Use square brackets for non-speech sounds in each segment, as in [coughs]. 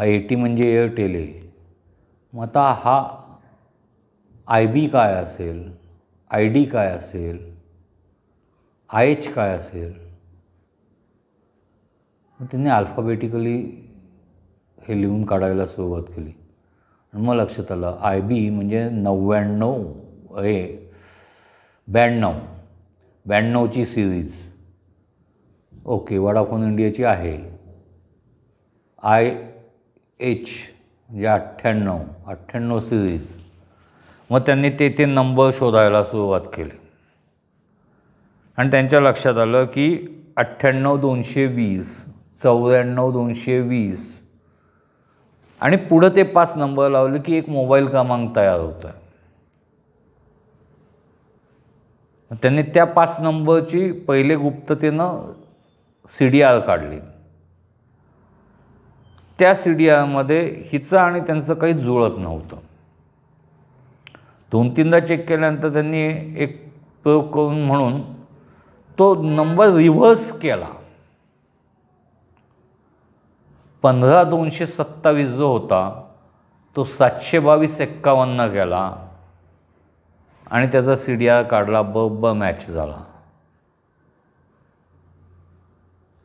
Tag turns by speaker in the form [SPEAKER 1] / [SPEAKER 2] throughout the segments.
[SPEAKER 1] हा A T म्हणजे Airtel आहे. मग आता हा आय बी काय असेल आय डी काय असेल आय एच काय असेल मग त्यांनी अल्फाबेटिकली हे लिहून काढायला सुरुवात केली. आणि मग लक्षात आलं आय बी म्हणजे नव्याण्णव हे ब्याण्णव ब्याण्णवची सिरीज ओके वडाफोन इंडियाची आहे. आय एच म्हणजे अठ्ठ्याण्णव अठ्ठ्याण्णव सिरीज मग त्यांनी ते ते नंबर शोधायला सुरुवात केली. आणि त्यांच्या लक्षात आलं की अठ्ठ्याण्णव दोनशे वीस चौऱ्याण्णव दोनशे वीस. आणि पुढं ते पाच नंबर लावले की एक मोबाईल क्रमांक तयार होता त्यांनी त्या पाच नंबरची पहिले गुप्ततेनं सी डी आर काढली. त्या सी डी हिचं आणि त्यांचं काही जुळत नव्हतं. दोन तीनदा चेक केल्यानंतर त्यांनी एक प्रयोग करून म्हणून तो नंबर रिव्हर्स केला. पंधरा दोनशे सत्तावीस जो होता तो सातशे बावीस एक्कावन्न केला आणि त्याचा सी डी आर काढला ब ब मॅच झाला.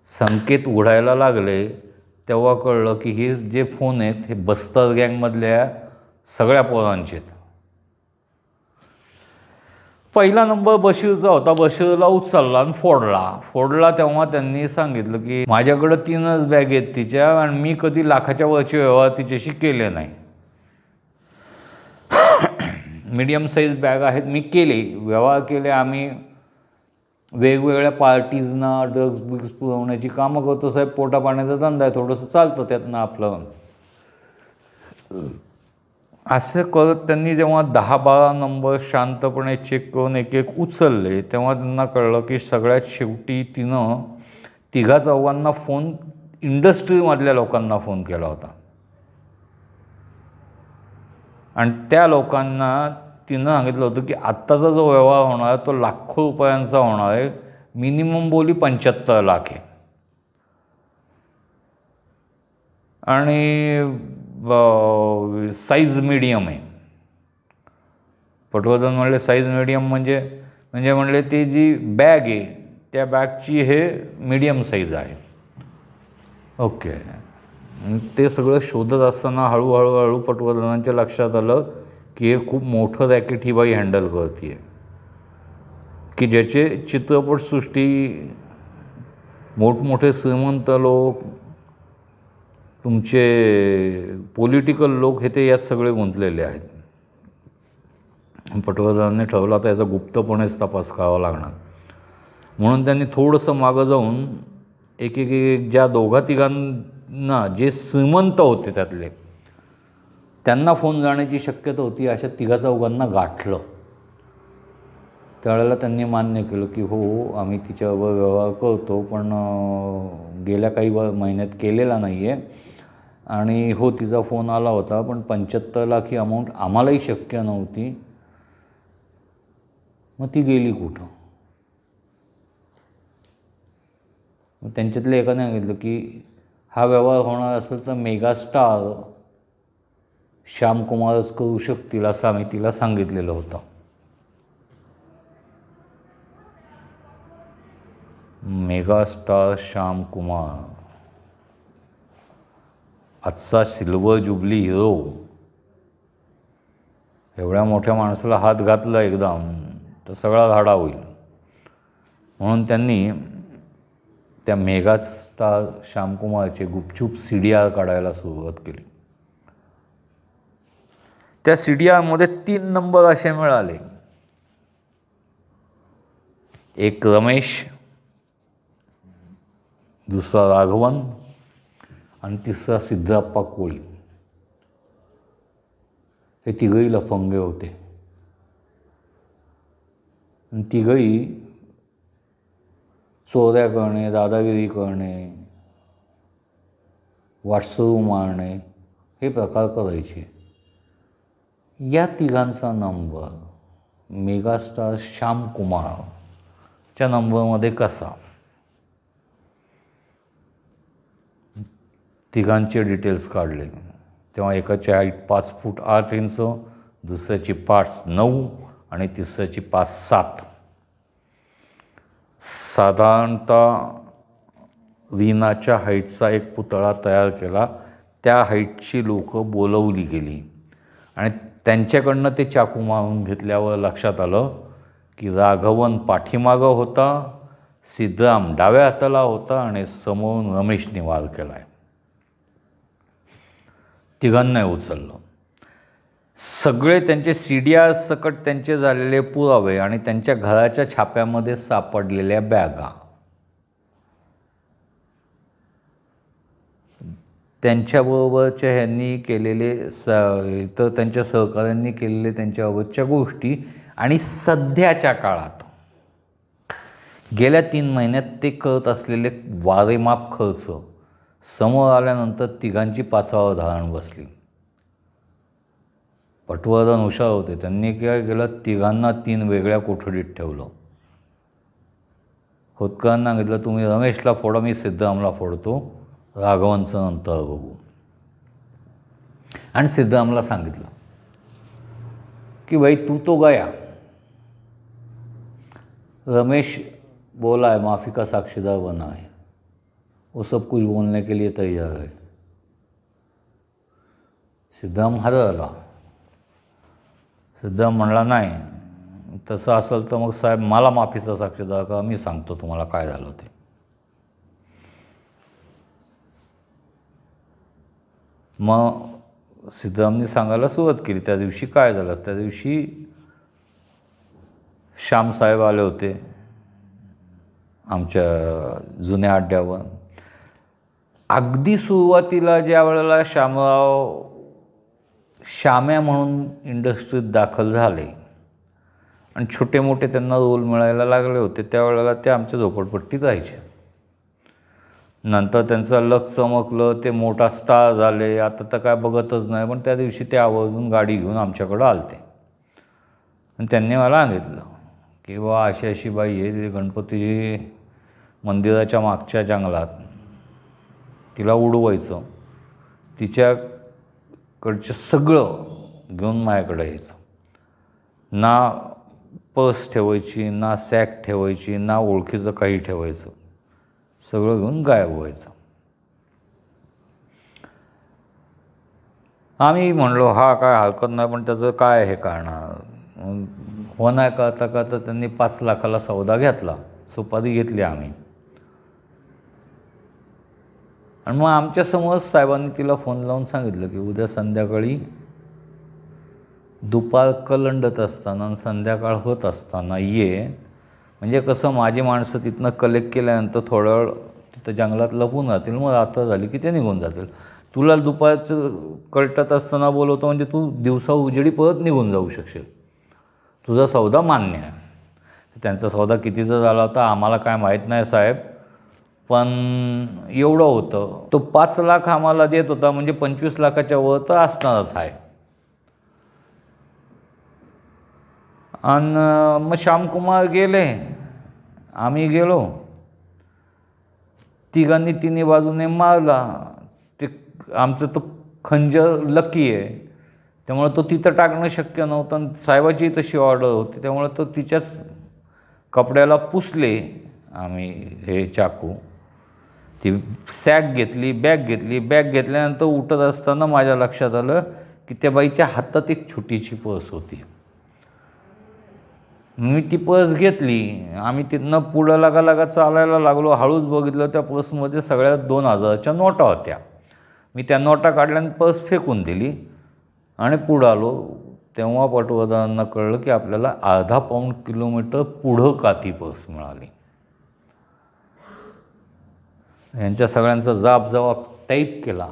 [SPEAKER 1] संकेत उघडायला लागले तेव्हा कळलं की हे जे फोन आहेत हे बस्तर गँगमधल्या सगळ्या पोरांचे आहेत. पहिला नंबर बशीरचा होता. बशीरला उचलला आणि फोडला. फोडला तेव्हा त्यांनी सांगितलं की माझ्याकडं तीनच बॅग आहेत तिच्या आणि मी कधी लाखाच्या वरचे व्यवहार तिच्याशी केले नाही. [coughs] मीडियम साईज बॅग आहेत मी केले. व्यवहार केले आम्ही वेगवेगळ्या पार्टीजना ड्रग्ज बिग्स पुरवण्याची कामं करतो साहेब. पोटा पाण्याचा धंदा आहे थोडंसं चालतं त्यातनं आपलं. असं करत त्यांनी जेव्हा दहा बारा नंबर शांतपणे चेक करून एक एक उचलले तेव्हा त्यांना कळलं की सगळ्यात शेवटी तिनं तिघा चौघांना फोन इंडस्ट्रीमधल्या लोकांना फोन केला होता. आणि त्या लोकांना तिनं सांगितलं होतं की आत्ताचा जो व्यवहार होणार आहे तो लाखो रुपयांचा होणार आहे. मिनिमम बोली पंच्याहत्तर लाख आहे. आणि साईज मिडियम आहे. पटवर्धन म्हणले साईज मिडियम म्हणजे म्हणजे म्हणले ती जी बॅग आहे त्या बॅगची हे मीडियम साईज आहे. ओके ते सगळं शोधत असताना हळूहळू हळू पटवर्धनांच्या लक्षात आलं. की हे खूप मोठं रॅकेट ही बाई हँडल करते आहे की ज्याचे चित्रपटसृष्टी मोठमोठे श्रीमंत लोक तुमचे पॉलिटिकल लोक हे ते यात सगळे गुंतलेले आहेत. पटवर्धनांनी ठरवलं आता याचा गुप्तपणेच तपास करावा लागणार. म्हणून त्यांनी थोडंसं मागं जाऊन एक एक ज्या दोघा तिघांना जे श्रीमंत होते त्यातले त्यांना फोन जाण्याची शक्यता होती अशा तिघा चौघांना गाठलं. त्यावेळेला त्यांनी मान्य केलं की हो, हो आम्ही तिच्यावर व्यवहार करतो पण गेल्या काही महिन्यात केलेला नाही आहे आणि हो तिचा फोन आला होता पण पंच्याहत्तर लाख ही अमाऊंट आम्हालाही शक्य नव्हती. मग ती गेली कुठं? मग त्यांच्यातले एकाने सांगितलं की हा व्यवहार होणार असेल तर मेगास्टार श्यामकुमारच करू शकतील असं आम्ही तिला सांगितलेलं होतं. मेगास्टार श्यामकुमार. आजचा सिल्वर जुबली हिरो. एवढ्या मोठ्या माणसाला हात घातला एकदम तर सगळा धाडा होईल. म्हणून त्यांनी त्या मेगास्टार श्यामकुमारचे गुपचूप सी डी आर काढायला सुरुवात केली. त्या सी डी आरमध्ये तीन नंबर असे मिळाले. एक रमेश दुसरा राघवन आणि तिसरा सिद्धप्पा कोळी. हे तिघही लफंगे होते. आणि तिघही चोऱ्या करणे दादागिरी करणे वाटसरू मारणे हे प्रकार करायचे. या तिघांचा नंबर मेगास्टार श्यामकुमारच्या नंबरमध्ये कसा? तिघांचे डिटेल्स काढले. तेव्हा एकाची हाईट पाच फूट आठ इंच दुसऱ्याची पाच नऊ आणि तिसऱ्याची पाच सात. साधारणतः रीनाच्या हाईटचा एक पुतळा तयार केला. त्या हाईटची लोक बोलवली गेली. आणि त्यांच्याकडनं ते चाकू मारून घेतल्यावर लक्षात आलं की राघवन पाठीमागं होता सिद्धराम डाव्या हाताला होता आणि समोरून रमेशने वार केला आहे तिघांनाही उचललं. सगळे त्यांचे सी डी आर सकट त्यांचे झालेले पुरावे आणि त्यांच्या घराच्या छाप्यामध्ये सापडलेल्या बॅगा. त्यांच्याबरोबरच्या ह्यांनी केलेले स इतर त्यांच्या सहकाऱ्यांनी केलेले त्यांच्याबाबतच्या गोष्टी आणि सध्याच्या काळात गेल्या तीन महिन्यात ते करत असलेले वारेमाप खर्च समोर आल्यानंतर तिघांची पाचावर धारण बसली. पटवर्धन हुशार होते. त्यांनी काय केलं? तिघांना तीन वेगळ्या कोठडीत ठेवलं. खोतकरांना सांगितलं तुम्ही रमेशला फोडा मी सिद्धरामला फोडतो. राघवांचं नंतर बघू. आणि सिद्धरामला सांगितलं की भाई तू तो गया. रमेश बोला है माफ़ी का साक्षीदार बना है वो सब कुछ बोलने के लिए तैयार है. सिद्धराम हरला सिद्धाम म्हणला नाही तसं असेल तर मग साहेब मला माफीचा साक्षीदार का मी सांगतो तुम्हाला काय झालं ते. मग सिद्धरामने सांगायला सुरुवात केली त्या दिवशी काय झालं त्या दिवशी श्यामसाहेब आले होते आमच्या जुन्या अड्ड्यावर. अगदी सुरुवातीला ज्या वेळेला श्यामराव श्याम्या म्हणून इंडस्ट्रीत दाखल झाले आणि छोटे मोठे त्यांना रोल मिळायला लागले होते त्यावेळेला ते आमच्या झोपडपट्टीत राहायचे. नंतर त्यांचं लग चमकलं ते मोठा स्टार झाले. आता तर काय बघतच नाही पण त्या दिवशी ते आवर्जून गाडी घेऊन आमच्याकडं आलते. आणि त्यांनी मला सांगितलं की बा अशी अशी बाई आहे ती गणपती मंदिराच्या मागच्या जंगलात. तिला उडवायचं. तिच्याकडचं सगळं घेऊन माझ्याकडे यायचं. ना पर्स ठेवायची ना सॅक ठेवायची ना ओळखीचं काही ठेवायचं. सगळं घेऊन गायब व्हायचं. आम्ही म्हणलो हा काय हरकत नाही पण त्याचं काय हे कारण हो नाही करता तर त्यांनी पाच लाखाला सौदा घेतला. सुपारी घेतली आम्ही. आणि मग आमच्यासमोर साहेबांनी तिला फोन लावून सांगितलं की उद्या संध्याकाळी दुपार कलंडत असताना आणि संध्याकाळ होत असताना ये म्हणजे कसं माझी माणसं तिथनं कलेक्ट केल्यानंतर थोडा वेळ तिथं जंगलात लपून राहतील मग रात्र झाली की ते निघून जातील. तुला दुपारचं कळटत असताना बोलवतो म्हणजे तू दिवसा उजेडी परत निघून जाऊ शकशील. तुझा सौदा मान्य आहे. त्यांचा सौदा कितीचा झाला होता आम्हाला काय माहीत नाही साहेब पण एवढं होतं. तो पाच लाख आम्हाला देत होता म्हणजे पंचवीस लाखाच्या वर तर असणारच आहे. आणि मग श्यामकुमार गेले. आम्ही गेलो. तिघांनी तिन्ही बाजूने मारला. ते आमचं तो खंजर लकी आहे. त्यामुळं तो तिथं टाकणं शक्य नव्हतं आणि साहेबाची तशी ऑर्डर होती. त्यामुळं तो तिच्याच कपड्याला पुसले आम्ही हे चाकू. ती सॅक घेतली बॅग घेतली. बॅग घेतल्यानंतर उठत असताना माझ्या लक्षात आलं की त्या बाईच्या हातात एक छोटीशी पर्स होती. मी ती पर्स घेतली. आम्ही तिथनं पुढं लागा लागा चालायला लागलो. हळूच बघितलं त्या पर्समध्ये सगळ्या दोन हजाराच्या नोटा होत्या. मी त्या नोटा काढल्यानं पर्स फेकून दिली. आणि पुढं आलो. तेव्हा पटवर्धनांना कळलं की आपल्याला अर्धा पाऊंड किलोमीटर पुढं का ती पर्स मिळाली? यांच्या सगळ्यांचा जाब जबाब टाईप केला.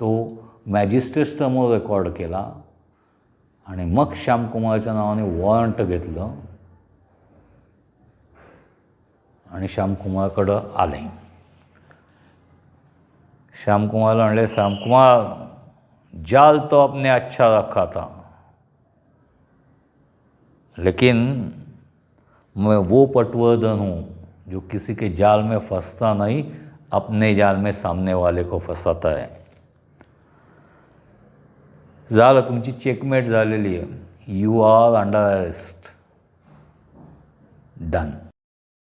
[SPEAKER 1] तो मॅजिस्ट्रेटसमोर रेकॉर्ड केला. आणि मग श्यामकुमारच्या नावाने वॉरंट घेतलं. आणि श्यामकुमारकडं आले श्यामकुमारला म्हणले श्यामकुमार जाल तो आपने अच्छा रखा था. लेकिन मैं वो पटवर्धन हूँ, जो किसी के जाल में फंसता नहीं, अपने जाल में सामने वाले को फसवता आहे झालं तुमची चेकमेट झालेली आहे. You are under arrest done